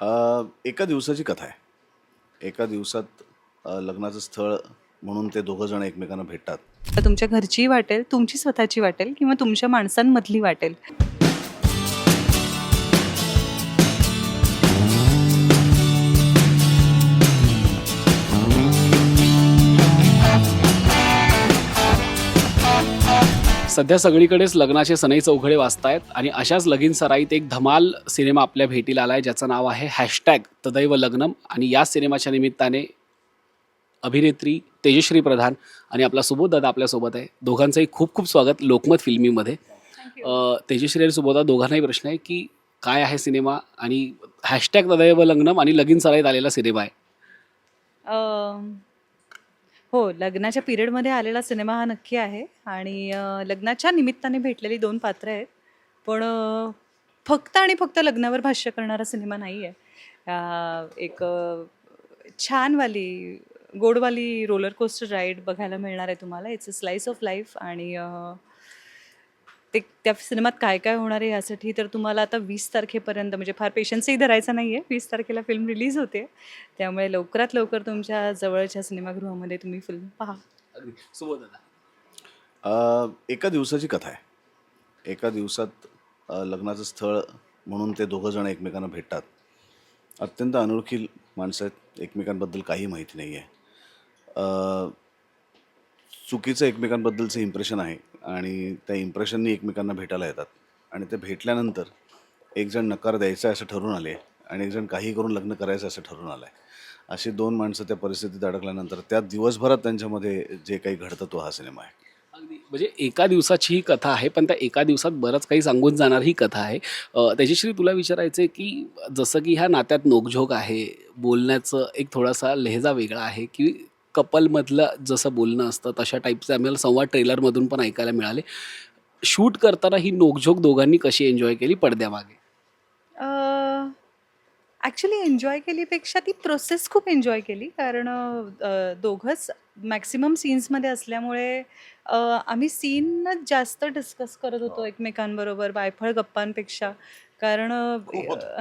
अ, एका दिवसाची कथा आहे. एका दिवसात अ, लग्नाचं स्थळ म्हणून ते दोघं जण एकमेकांना भेटतात. तर तुमच्या घरचीही वाटेल तुमची स्वतःची वाटेल किंवा तुमच्या माणसांमधली वाटेल. सध्या सगळीकडेच लग्नाचे सनई चौघडे वाचतायत आणि अशाच लगीन सराईत एक धमाल सिनेमा आपल्या भेटीला आलाय ज्याचं नाव आहे हॅशटॅग तदैव लग्नम. आणि या सिनेमाच्या निमित्ताने अभिनेत्री तेजश्री प्रधान आणि आपला सुबोध दादा आपल्यासोबत आहे. दोघांचंही खूप खूप स्वागत लोकमत फिल्मीमध्ये. तेजश्री आणि सुबोधा दोघांनाही प्रश्न आहे की काय आहे सिनेमा आणि हॅशटॅग तदैव लग्नम आणि लगीन सराईत आलेला सिनेमा आहे? हो लग्नाच्या पिरियडमध्ये आलेला सिनेमा हा नक्की आहे. आणि लग्नाच्या निमित्ताने भेटलेली दोन पात्र आहेत. पण फक्त आणि फक्त लग्नावर भाष्य करणारा सिनेमा नाही आहे. एक छानवाली गोडवाली रोलर कोस्टर राईड बघायला मिळणार आहे तुम्हाला. It's a slice of life आणि अं, ते त्या सिनेमात काय काय होणार आहे यासाठी तर तुम्हाला आता वीस तारखेपर्यंत म्हणजे फार पेशन्सही धरायचा नाही आहे वीस तारखेला फिल्म रिलीज होते. त्यामुळे लवकरात लवकर तुमच्या जवळच्या सिनेमागृहामध्ये तुम्ही फिल्म पहा. अगदी. दादा. एका दिवसाची कथा आहे. एका दिवसात लग्नाचं स्थळ म्हणून ते दोघं जण एकमेकांना भेटतात. अत्यंत अनोळखी माणसं आहेत. एकमेकांबद्दल काही माहिती नाही आहे अ, चुकीचं एकमेकांबद्दलचं इम्प्रेशन आहे आणि त्या इम्प्रेशननी एकमेकांना भेटायला येतात. आणि ते भेटल्यानंतर एक जण नकार द्यायचा आहे असं ठरून आले आणि एक जण काही करून लग्न करायचं असं ठरून आलं आहे अशी दोन माणसं त्या परिस्थितीत अडकल्यानंतर त्या दिवसभरात त्यांच्यामध्ये जे काही घडतं तो हा सिनेमा आहे. अगदी. म्हणजे एका दिवसाची ही कथा आहे पण त्या एका दिवसात बरंच काही सांगून जाणार ही कथा आहे. त्याच्याशी तुला विचारायचं आहे की जसं की ह्या नात्यात नोकझोक आहे बोलण्याचं एक थोडासा लहेजा वेगळा आहे की कपलमधलं जसं बोलणं असतं तशा टाईपचे आम्हाला संवाद ट्रेलरमधून पण ऐकायला मिळाले. शूट करताना ही नोकझोक दोघांनी कशी एन्जॉय केली पडद्यामागे? ॲक्च्युली एन्जॉय केलीपेक्षा ती प्रोसेस खूप एन्जॉय केली. कारण दोघंच मॅक्सिमम सीन्समध्ये असल्यामुळे आम्ही सीनच जास्त डिस्कस करत होतो एकमेकांबरोबर वायफळ गप्पांपेक्षा. कारण.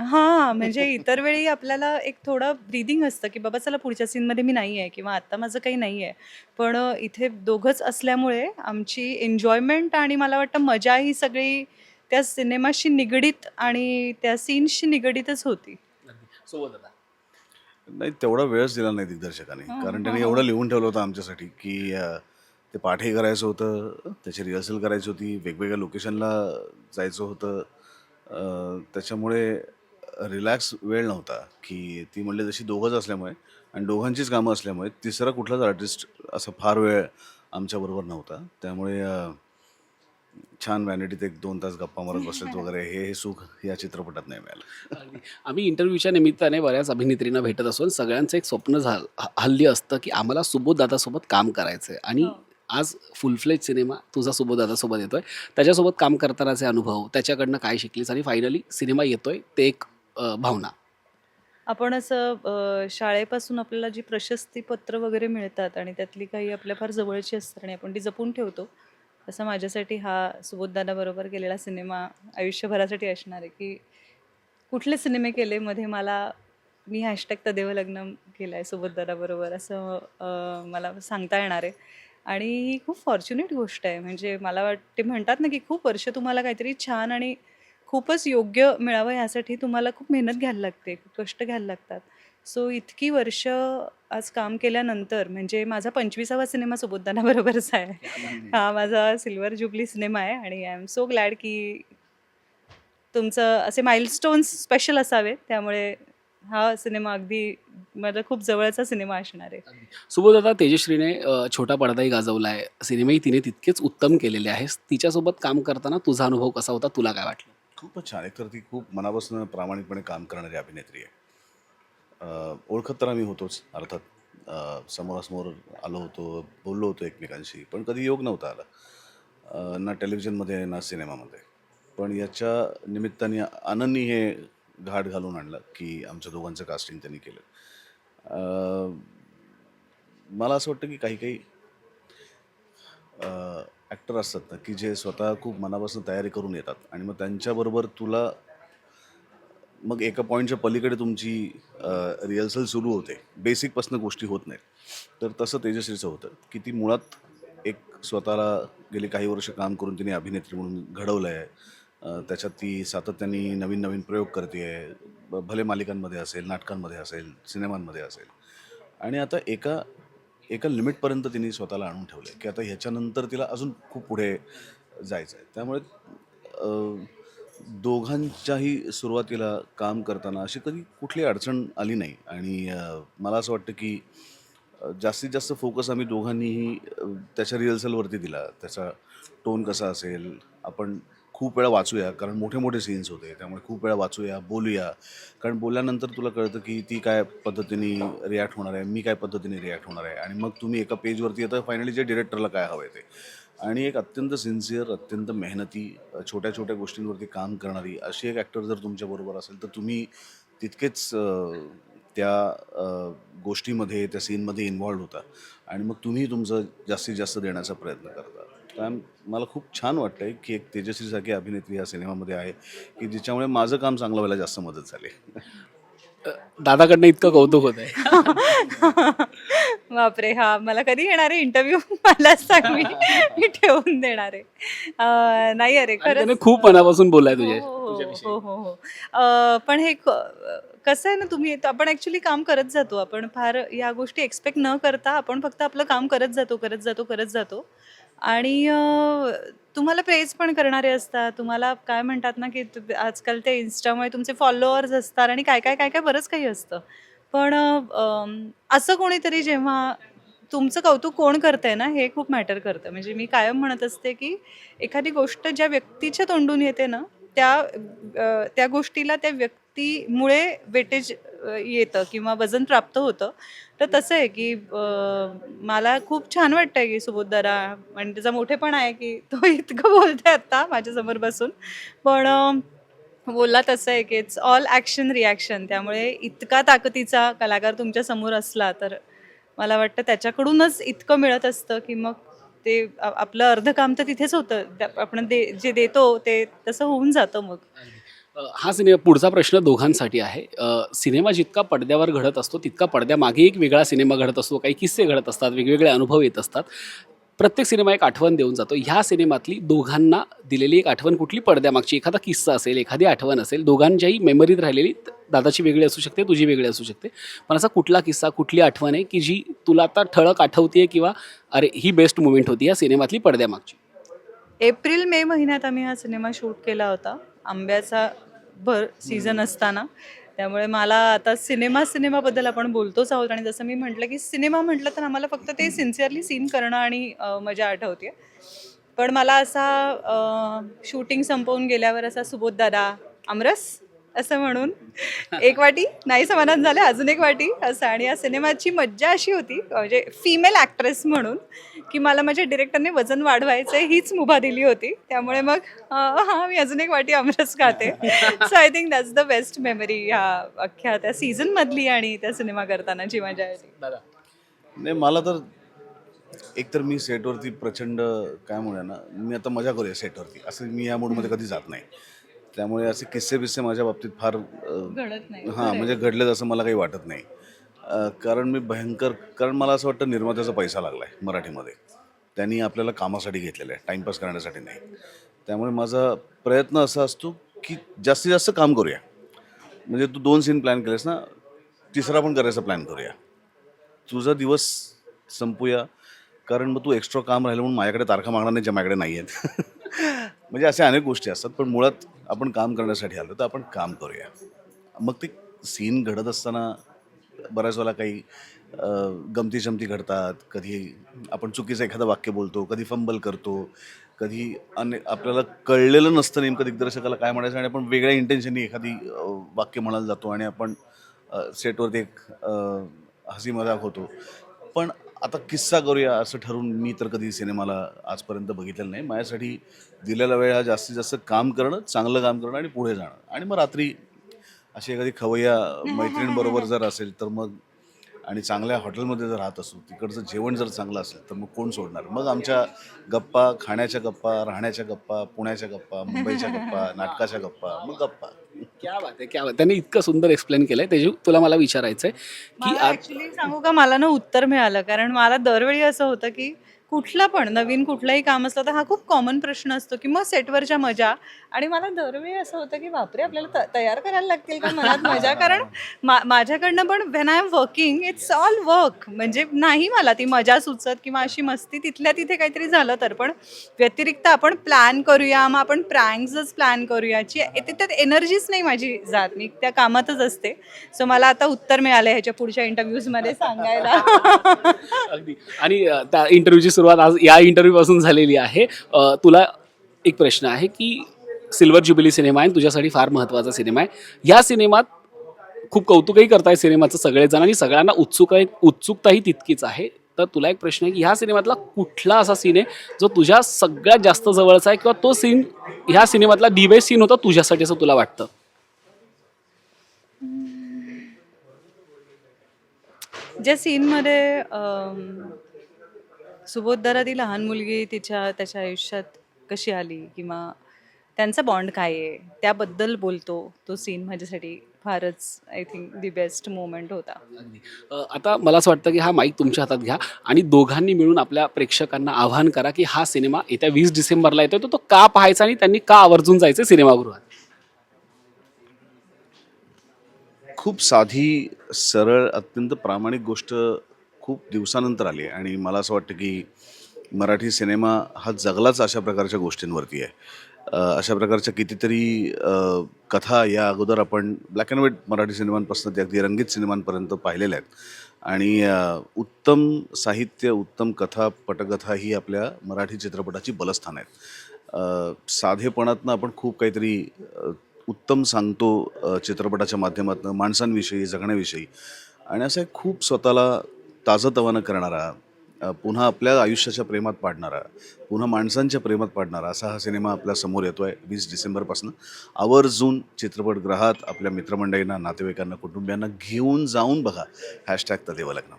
हां म्हणजे इतर वेळी आपल्याला एक थोडं ब्रिदिंग असतं की बाबा चला पुढच्या सीनमध्ये मी नाही आहे किंवा आत्ता माझं काही नाही आहे पण इथे दोघंच असल्यामुळे आमची एन्जॉयमेंट आणि मला वाटतं मजा ही सगळी त्या सिनेमाशी निगडीत आणि त्या सीन्सशी निगडीतच होती. नाही तेवढा वेळच दिला नाही दिग्दर्शकाने. हां, कारण त्यांनी. एवढं लिहून ठेवलं होतं आमच्यासाठी की ते पाठही करायचं होतं त्याची रिहर्सल करायची होती वेगवेगळ्या लोकेशनला जायचं होतं. अं, त्याच्यामुळे रिलॅक्स वेळ नव्हता की ती म्हणले जशी दोघंच असल्यामुळे आणि दोघांचीच कामं असल्यामुळे तिसरा कुठलाच आर्टिस्ट असा फार वेळ आमच्याबरोबर नव्हता त्यामुळे अं, छान व्हॅनिटीत एक दोन तास गप्पा मारत बसलेत वगैरे हे हे सुख या चित्रपटात नाही मिळालं अगदी. आम्ही इंटरव्ह्यूच्या निमित्ताने बऱ्याच अभिनेत्रींना भेटत असून सगळ्यांचं एक स्वप्न झालं ह- हल्ली असतं की आम्हाला सुबोध दादासोबत काम करायचं आहे आणि हो. आज फुल फ्लेज सिनेमा तुझा सुबोध दादासोबत येतोय. त्याच्यासोबत काम करतानाचे अनुभव त्याच्याकडनं काय शिकलीस आणि फायनली सिनेमा येतोय ते एक अ, भावना. आपण असं अ, शाळेपासून आपल्याला जी प्रशस्तीपत्र वगैरे मिळतात आणि त्यातली काही आपल्या फार जवळची असतात आणि आपण ती जपून ठेवतो तसं माझ्यासाठी हा सुबोधदादाबरोबर केलेला सिनेमा आयुष्यभरासाठी असणार आहे की कुठले सिनेमे केले मध्ये मला मी हॅशटॅग तदेव लग्न केलं आहे सुबोधदादाबरोबर असं अ, मला सांगता येणार आहे. आणि ही खूप फॉर्च्युनेट गोष्ट आहे. म्हणजे मला वाटते म्हणतात ना की खूप वर्ष तुम्हाला काहीतरी छान आणि खूपच योग्य मिळावं यासाठी तुम्हाला खूप मेहनत घ्यायला लागते खूप कष्ट घ्यायला लागतात. सो इतकी वर्ष आज काम केल्यानंतर म्हणजे माझा पंचवीसावा सिनेमा सुबोधदानाबरोबरच आहे. हा माझा सिल्वर जुबली सिनेमा आहे आणि आय एम सो ग्लॅड की तुमचं असे माइलस्टोन्स स्पेशल असावे त्यामुळे हा सिनेमा अगदी माझा खूप जवळचा सिनेमा असणार आहे. सुबोध दादा तेजश्रीने अ, छोटा पडदाही गाजवला आहे सिनेमाही तिने तितकेच उत्तम केलेले आहेस तिच्यासोबत काम करताना तुझा अनुभव कसा होता? तुला काय वाटलं? खूपच छान एकतर ती खूप मनापासून प्रामाणिकपणे काम करणारी अभिनेत्री आहे. अं, ओळखत तर आम्ही होतोच. अर्थात अं, समोरासमोर आलो होतो बोललो होतो एकमेकांशी पण कधी योग नव्हता आला. अं, ना टेलिव्हिजनमध्ये ना सिनेमामध्ये. पण याच्या निमित्ताने आनंदनी हे घाट घालून आणलं की आमच्या दोघांचं कास्टिंग त्यांनी केलं. मला असं वाटतं की काही काही ॲक्टर असतात ना की जे स्वतः खूप मनापासून तयारी करून येतात आणि मग त्यांच्याबरोबर तुला मग एका पॉईंटच्या पलीकडे तुमची रिहर्सल सुरू होते. बेसिकपासून गोष्टी होत नाहीत. तर तसं तेजश्रीचं होतं की ती मुळात एक स्वतःला गेली काही वर्ष काम करून तिने अभिनेत्री म्हणून घडवलं आहे त्याच्यात ती सातत्याने नवीन नवीन प्रयोग करते आहे भले मालिकांमध्ये असेल नाटकांमध्ये असेल सिनेमांमध्ये असेल. आणि आता एका एका लिमिटपर्यंत तिने स्वतःला आणून ठेवलं आहे की आता ह्याच्यानंतर तिला अजून खूप पुढे जायचं आहे त्यामुळे दोघांच्याही सुरुवातीला काम करताना अशी कधी कुठली अडचण आली नाही. आणि मला असं वाटतं की जास्तीत जास्त फोकस आम्ही दोघांनीही त्याच्या रिहर्सलवरती दिला. त्याचा टोन कसा असेल आपण खूप वेळा वाचूया कारण मोठे मोठे सीन्स होते त्यामुळे खूप वेळा वाचूया बोलूया. कारण बोलल्यानंतर तुला कळतं की ती काय पद्धतीने रिॲक्ट होणार आहे मी काय पद्धतीने रिॲक्ट होणार आहे? आणि मग तुम्ही एका पेजवरती येतं फायनली जे डिरेक्टरला काय हवं आहे ते. आणि एक अत्यंत सिन्सिअर अत्यंत मेहनती छोट्या छोट्या गोष्टींवरती काम करणारी अशी एक ॲक्टर जर तुमच्याबरोबर असेल तर तुम्ही तितकेच त्या गोष्टीमध्ये त्या सीनमध्ये इन्व्हॉल्ड होता. आणि मग तुम्ही तुमचं जास्तीत जास्त देण्याचा प्रयत्न करता. त्या मला खूप छान वाटतं आहे की एक तेजस्वीसारखी अभिनेत्री या सिनेमामध्ये आहे की जिच्यामुळे माझं काम चांगलं व्हायला जास्त मदत झाली. दादाकडनं इतकं कौतुक होत आहे बापरे हा मला कधी येणार आहे इंटरव्ह्यू मला सांग मी मी ठेवून देणार आहे. नाही अरे खरंच. खूप मनापासून बोललाय तुझ्या हो, हो, तुझ्याविषयी. हो हो हो. अं, पण हे कसं आहे ना तुम्ही आपण ॲक्च्युली काम करत जातो. आपण फार या गोष्टी एक्सपेक्ट न करता आपण फक्त आपलं काम करत जातो करत जातो करत जातो. आणि अं, तुम्हाला प्रेज पण करणारे असतात. तुम्हाला काय म्हणतात ना की तु- आजकाल ते इन्स्टामुळे तुमचे फॉलोअर्स असतात आणि काय काय काय काय बरंच काही असतं. पण अं, असं कोणीतरी जेव्हा तुमचं कौतुक कोण करतंय ना हे खूप मॅटर करतं. म्हणजे मी कायम म्हणत असते की एखादी गोष्ट ज्या व्यक्तीच्या तोंडून येते ना त्या त्या गोष्टीला त्या व्यक्तीमुळे वेटेज येतं किंवा वजन प्राप्त होतं. तर तसं आहे की मला खूप छान वाटतं की सुबोधदारा आणि त्याचा मोठेपणा आहे की तो इतकं बोलतोय आत्ता माझ्यासमोर बसून. पण बोलला तसं आहे की इट्स ऑल ॲक्शन रिॲक्शन त्यामुळे इतका ताकदीचा कलाकार तुमच्यासमोर असला तर मला वाटतं त्याच्याकडूनच इतकं मिळत असतं की मग ते आपलं अर्ध काम तर तिथेच होतं. आपण दे जे देतो ते तसं होऊन जातं मग. हा सिनेमा पुढचा प्रश्न दोघांसाठी आहे. सिनेमा जितका पडद्यावर घडत असतो तितका पडद्यामागे एक वेगळा सिनेमा घडत असतो. काही किस्से घडत असतात वेगवेगळे अनुभव येत असतात. प्रत्येक सिनेमा एक आठवण देऊन जातो. ह्या सिनेमातली दोघांना दिलेली एक आठवण कुठली? पडद्यामागची. एखादा किस्सा असेल एखादी आठवण असेल दोघांच्याही मेमरीत राहिलेली दादाची वेगळी असू शकते तुझी वेगळी असू शकते. पण असा कुठला किस्सा कुठली आठवण आहे की जी तुला आता ठळक आठवते किंवा अरे ही बेस्ट मुमेंट होती या सिनेमातली पडद्यामागची? एप्रिल मे महिन्यात आम्ही हा सिनेमा शूट केला होता. आंब्याचा भर सीझन असताना. त्यामुळे मला आता सिनेमा सिनेमाबद्दल आपण बोलतोच आहोत. आणि जसं मी म्हटलं की सिनेमा म्हटलं तर आम्हाला फक्त ते सिन्सिअरली सीन करणं आणि मजा आठवते पण मला असा शूटिंग संपवून गेल्यावर असा सुबोध दादा आमरस असं म्हणून. एक वाटी नाही समाधान झालं अजून एक वाटी असं. आणि या सिनेमाची मज्जा अशी होती म्हणजे फिमेल ॲक्ट्रेस म्हणून की मला माझ्या डिरेक्टरने वजन वाढवायचं हीच मुभा दिली होती. त्यामुळे मग हा मी अजून एक वाटी आमरस खाते. So I think that's the best memory ह्या अख्ख्या त्या सीझनमधली आणि त्या सिनेमा करतानाची मजा आली दादा. नाही मला तर एकतर मी सेटवरती प्रचंड काय म्हणूया ना मी आता मजा करूया सेटवरती असं मी या मूडमध्ये कधी जात नाही. त्यामुळे असे किस्से बिस्से माझ्या बाबतीत फार अ, घडत नाही. हां म्हणजे घडलेत असं मला काही वाटत नाही. अ, कारण मी भयंकर कारण मला असं वाटतं निर्मात्याचा पैसा लागला आहे मराठीमध्ये. त्यांनी आपल्याला कामासाठी घेतलेलं आहे टाईमपास करण्यासाठी नाही. त्यामुळे माझा प्रयत्न असा असतो की जास्तीत जास्त काम करूया. म्हणजे तू दोन सीन प्लॅन केलेस ना तिसरा पण करायचा प्लॅन करूया. तुझा दिवस संपूया कारण मग तू एक्स्ट्रा काम राहिलं म्हणून माझ्याकडे तारखा मागणार नाही ज्या माझ्याकडे नाही आहेत म्हणजे अशा अनेक गोष्टी असतात पण मुळात आपण काम करण्यासाठी आलो तर आपण काम करूया. मग ते सीन घडत असताना बऱ्याच वेळा काही गमती जमती घडतात. कधी आपण चुकीचं एखादं वाक्य बोलतो कधी फंबल करतो कधी अने आपल्याला कळलेलं नसतं नेमकं दिग्दर्शकाला काय म्हणायचं आणि आपण वेगळ्या इंटेन्शननी एखादी वाक्य म्हणायला जातो आणि आपण सेटवरती एक हसी मजाक होतो. पण आता किस्सा करूया असं ठरवून मी तर कधी सिनेमाला आजपर्यंत बघितलेलं नाही. माझ्यासाठी दिलेला वेळ हा जास्तीत जास्त काम करणं चांगलं काम करणं आणि पुढे जाणं. आणि मग रात्री अशी एखादी खवय्या मैत्रिणींबरोबर जर असेल तर मग आणि चांगल्या हॉटेलमध्ये जर राहत असू तिकडचं जेवण जर चांगलं असेल तर मग कोण सोडणार? मग आमच्या गप्पा खाण्याच्या गप्पा राहण्याच्या गप्पा पुण्याच्या गप्पा मुंबईच्या गप्पा नाटकाच्या गप्पा मग गप्पा. क्या बात आहे क्या बात त्यांनी इतकं सुंदर एक्सप्लेन केलंय. तेजू तुला मला विचारायचंय की ऍक्च्युली सांगू का मला ना उत्तर मिळालं. कारण मला दरवेळी असं होतं की कुठला पण नवीन कुठलंही काम असलं तर हा खूप कॉमन प्रश्न असतो की मग सेटवरच्या मजा. आणि मला दरवेळी असं होतं की बापरे आपल्याला त- तयार करायला लागतील का मनात मजा? कारण मा माझ्याकडनं पण when I am working it's all work म्हणजे नाही मला ती मजा सुचत किंवा अशी मस्ती तिथल्या तिथे काहीतरी झालं तर. पण व्यतिरिक्त आपण प्लॅन करूया मग आपण प्रँक्सच प्लॅन करूयाची ते- त्यात एनर्जीच नाही माझी जात. मी त्या कामातच असते. सो मला आता उत्तर मिळालं ह्याच्या पुढच्या इंटरव्ह्यूजमध्ये सांगायला. अगदी. आणि अ, त्या इंटरव्ह्यूची सुरुवात आज या इंटरव्ह्यूपासून झालेली आहे. तुला एक प्रश्न आहे की सिल्वर ज्युबिली सिनेमा आहे तुझ्यासाठी फार महत्त्वाचा सिनेमा आहे. या सिनेमात खूप कौतुकही करताय सिनेमाचं सगळेजण आणि सगळ्यांना उत्सुक उत्सुकताही तितकीच आहे. तर तुला एक प्रश्न आहे की ह्या सिनेमातला कुठला असा सीन आहे जो तुझ्या सगळ्यात जास्त जवळचा आहे किंवा तो सीन ह्या सिनेमातला डी बेस्ट सीन होता तुझ्यासाठी असं तुला वाटतं? ज्या सीनमध्ये सुबोधदारा ती लहान मुलगी तिच्या त्याच्या आयुष्यात कशी आली? किंवा त्यांचा बॉन्ड काय आहे? त्याबद्दल बोलतो. तो सीन माझ्यासाठी फारच I think the best moment होता. अ, आता मला असं वाटतं की हा माईक तुमच्या हातात घ्या आणि दोघांनी मिळून आपल्या प्रेक्षकांना आवाहन करा की हा सिनेमा येत्या वीस डिसेंबरला येतोय तर तो का पाहायचा आणि त्यांनी का आवर्जून जायचं सिनेमागृहात? खूप साधी सरळ अत्यंत प्रामाणिक गोष्ट खूप दिवसानंतर आली आहे आणि मला असं वाटतं की मराठी सिनेमा हा जगलाच अशा प्रकारच्या गोष्टींवरती आहे. अशा प्रकारच्या कितीतरी कथा या अगोदर आपण ब्लॅक अँड व्हाईट मराठी सिनेमांपासून ते अगदी रंगीत सिनेमांपर्यंत पाहिलेल्या आहेत. आणि उत्तम साहित्य उत्तम कथा पटकथा ही आपल्या मराठी चित्रपटाची बलस्थान आहेत. साधेपणातनं आपण खूप काहीतरी उत्तम सांगतो चित्रपटाच्या माध्यमातून माणसांविषयी जगण्याविषयी. आणि असं एक खूप स्वतःला ताजंतवानं करणारा पुन्हा आपल्या आयुष्याच्या प्रेमात पाडणारा पुन्हा माणसांच्या प्रेमात पाडणारा असा हा सिनेमा आपल्यासमोर येतो आहे वीस डिसेंबरपासून. आवर्जून चित्रपटगृहात आपल्या मित्रमंडळींना नातेवाईकांना कुटुंबियांना घेऊन जाऊन बघा. हॅशटॅग तदेव लग्न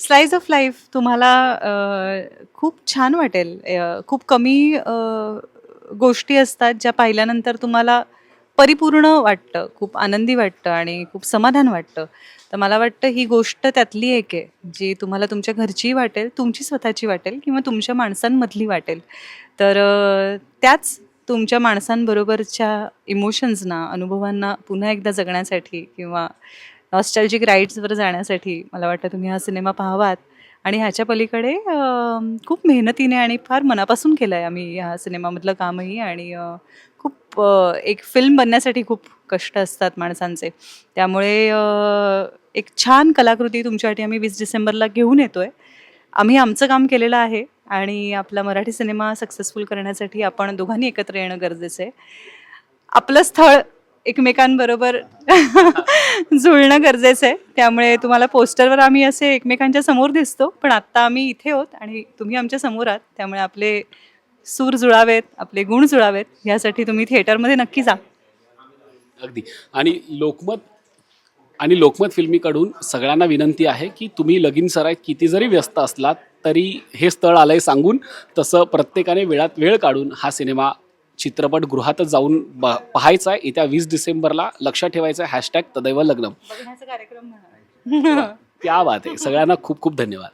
स्लाईज ऑफ लाईफ तुम्हाला खूप छान वाटेल. खूप कमी गोष्टी असतात ज्या पाहिल्यानंतर तुम्हाला परिपूर्ण वाटतं खूप आनंदी वाटतं आणि खूप समाधान वाटतं. तर मला वाटतं ही गोष्ट त्यातली एक आहे जी तुम्हाला तुमच्या घरचीही वाटेल तुमची स्वतःची वाटेल किंवा तुमच्या माणसांमधली वाटेल. तर त्याच तुमच्या माणसांबरोबरच्या इमोशन्सना अनुभवांना पुन्हा एकदा जगण्यासाठी किंवा नॉस्टॅल्जिक राईड्सवर जाण्यासाठी मला वाटतं तुम्ही हा सिनेमा पाहावात. आणि ह्याच्या पलीकडे खूप मेहनतीने आणि फार मनापासून केलं आहे आम्ही ह्या सिनेमामधलं कामही आणि खूप एक फिल्म बनण्यासाठी खूप कष्ट असतात माणसांचे. त्यामुळे एक छान कलाकृती तुमच्यासाठी आम्ही वीस डिसेंबरला घेऊन येतो आहे आम्ही आमचं काम केलेलं आहे आणि आपला मराठी सिनेमा सक्सेसफुल करण्यासाठी आपण दोघांनी एकत्र येणं गरजेचं आहे. आपलं स्थळ एकमेकांबरोबर जुळणं गरजेचं आहे. त्यामुळे तुम्हाला पोस्टरवर आम्ही असे एकमेकांच्या समोर दिसतो पण आत्ता आम्ही इथे आहोत आणि तुम्ही आमच्यासमोर आहात. त्यामुळे आपले सूर जुळावेत आपले गुण जुळावेत यासाठी तुम्ही थिएटरमध्ये नक्की जा. अगदी. आणि लोकमत आणि लोकमत फिल्मीकडून सगळ्यांना विनंती आहे की तुम्ही लगीन सराईत किती जरी व्यस्त असलात तरी हे स्थळ आलंय सांगून तसं प्रत्येकाने वेळात वेळ काढून हा सिनेमा चित्रपटगृहातच जाऊन ब पाहायचा आहे येत्या वीस डिसेंबरला लक्षात ठेवायचं आहे हॅशटॅग तदैव लग्न बघण्याचा कार्यक्रम म्हणा. त्या बात आहे. सगळ्यांना खूप खूप धन्यवाद.